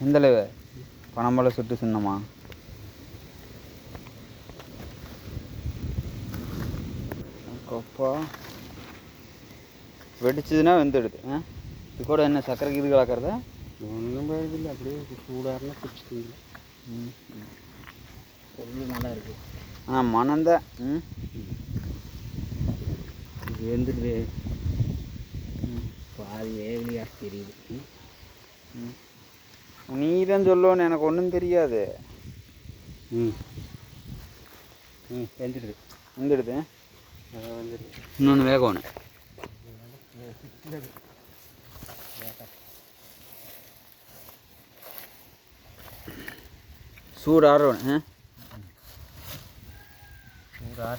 எந்த அளவு? பனம்பழம் சுட்டு சின்னமா? கொப்பா வெடிச்சதுன்னா வெந்துடுது. ஆ? இது கூட என்ன சக்கரை இது கலக்கிறதா? ஒன்றும் பழதில்லை அப்படியே சூடாருன்னா குடிச்சு ம் பொருள் நல்லா இருக்கு. ஆ மணந்தான் ம். வெந்துடுது. பாதி வேகலையா தெரியுது. ம். நீ தான் சொல்லணும் எனக்கு ஒன்றும் தெரியாது. ம். ம் வெந்துடுது. வந்துடுது வந்துடுது இன்னொன்று வேகணும் சூடு ஆறணும் ஆ? சூடாக